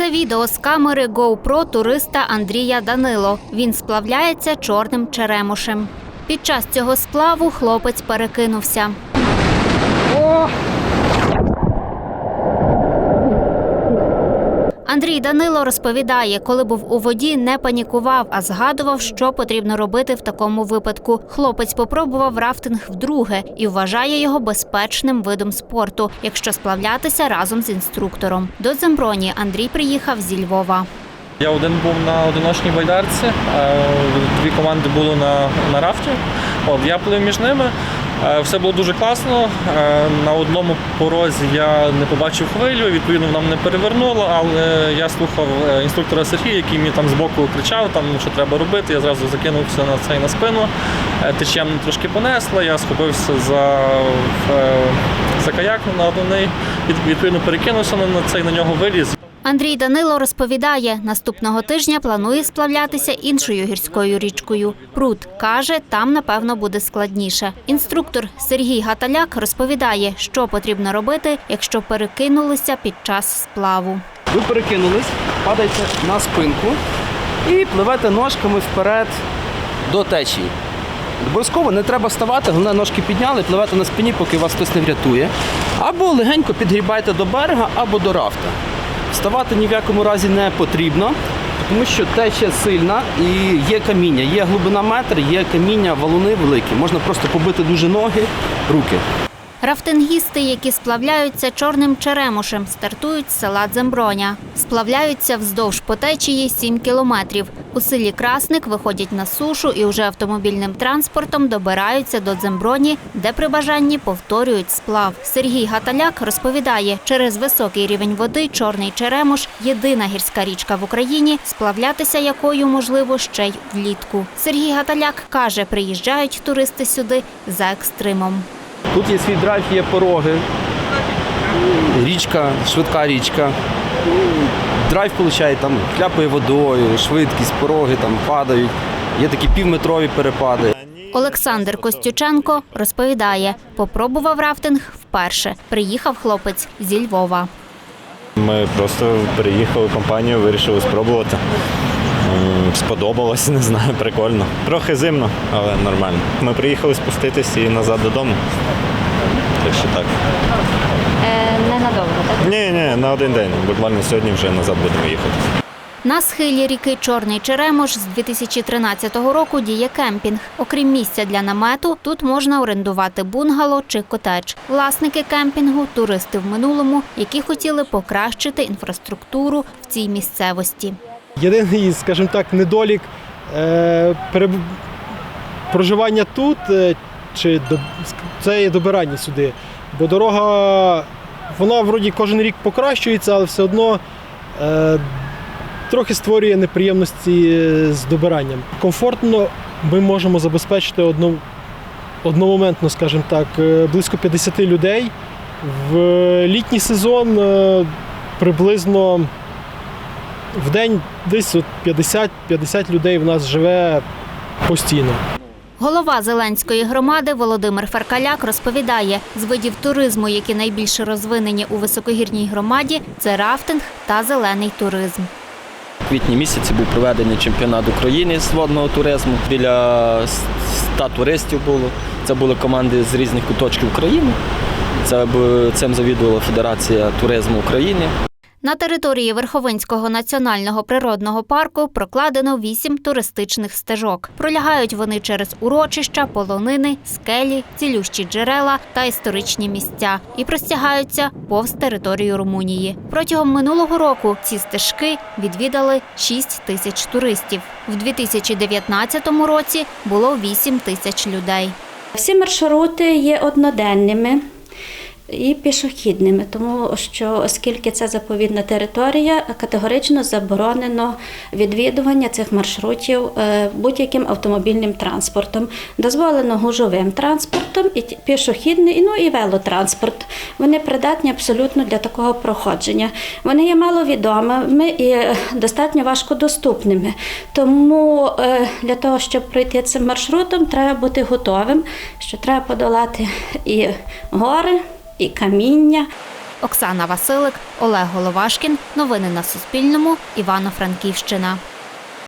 Це відео з камери GoPro туриста Андрія Данило. Він сплавляється чорним черемушем. Під час цього сплаву хлопець перекинувся. Андрій Данило розповідає, коли був у воді, не панікував, а згадував, що потрібно робити в такому випадку. Хлопець попробував рафтинг вдруге і вважає його безпечним видом спорту, якщо сплавлятися разом з інструктором. До Земброні Андрій приїхав зі Львова. Я один був на одиночній байдарці, дві команди були на, на рафті. От, я плив між ними. Е, Все було дуже класно. Е, На одному порозі я не побачив хвилю, відповідно, вона мене перевернула, але я слухав е, інструктора Сергія, який мені там збоку кричав, там, що треба робити. Я зразу закинувся на цей на спину. Течія мене трошки понесла, я схопився за, за каяк на від- відповідно перекинувся на цей на нього виліз. Андрій Данило розповідає, наступного тижня планує сплавлятися іншою гірською річкою. Прут каже, там напевно буде складніше. Інструктор Сергій Гаталяк розповідає, що потрібно робити, якщо перекинулися під час сплаву. Ви перекинулись, падаєте на спинку і пливете ножками вперед до течії. Обов'язково не треба ставати, головне ножки підняли, пливете на спині, поки вас хтось не врятує. Або легенько підгрібайте до берега, або до рафта. Вставати ні в якому разі не потрібно, тому що течія сильна і є каміння. Є глибина метр, є каміння, валуни великі. Можна просто побити дуже ноги, руки. Рафтингісти, які сплавляються чорним черемушем, стартують з села Дземброня. Сплавляються вздовж по течії 7 кілометрів. У селі Красник виходять на сушу і вже автомобільним транспортом добираються до Дземброні, де при бажанні повторюють сплав. Сергій Гаталяк розповідає, через високий рівень води чорний черемуш єдина гірська річка в Україні, сплавлятися якою можливо ще й влітку. Сергій Гаталяк каже, приїжджають туристи сюди за екстримом. Тут є свій драйв, є пороги. Річка, швидка річка. Драйв получає, там кляпає водою, швидкість, пороги там падають. Є такі півметрові перепади. Олександр Костюченко розповідає, попробував рафтинг вперше. Приїхав хлопець зі Львова. Ми просто переїхали в компанію, вирішили спробувати. Сподобалось, не знаю, прикольно. Трохи зимно, але нормально. Ми приїхали спуститись і назад додому. Так що так. ненадовго, так? Ні, ні, на один день. Буквально сьогодні вже назад будемо їхати. На схилі ріки Чорний Черемош з 2013 року діє кемпінг. Окрім місця для намету, тут можна орендувати бунгало чи котедж. Власники кемпінгу туристи в минулому, які хотіли покращити інфраструктуру в цій місцевості. Єдиний, скажімо так, недолік е, проживання тут е, чи це є добирання сюди. Бо дорога, вона вроді кожен рік покращується, але все одно е, трохи створює неприємності е, з добиранням. Комфортно ми можемо забезпечити одно, одномоментно, скажімо так, е, близько 50 людей. В літній сезон е, приблизно в день десь от 50-50 людей в нас живе постійно. Голова Зеленської громади Володимир Фаркаляк розповідає, з видів туризму, які найбільше розвинені у високогірній громаді, це рафтинг та зелений туризм. У квітні місяці був проведений чемпіонат України з водного туризму. Біля 100 туристів було. Це були команди з різних куточків України. Цим завідувала Федерація туризму України. На території Верховинського національного природного парку прокладено вісім туристичних стежок. Пролягають вони через урочища, полонини, скелі, цілющі джерела та історичні місця і простягаються повз територію Румунії. Протягом минулого року ці стежки відвідали 6 тисяч туристів. В 2019 році було 8 тисяч людей. Всі маршрути є одноденними і пішохідними, тому що оскільки це заповідна територія, категорично заборонено відвідування цих маршрутів е, будь-яким автомобільним транспортом. Дозволено гужовим транспортом, і пішохідний, ну і велотранспорт. Вони придатні абсолютно для такого проходження. Вони є маловідомими і е, достатньо важкодоступними. Тому е, для того, щоб пройти цим маршрутом, треба бути готовим, що треба подолати і гори, і каміння. Оксана Василик, Олег Головашкін. Новини на Суспільному. Івано-Франківщина.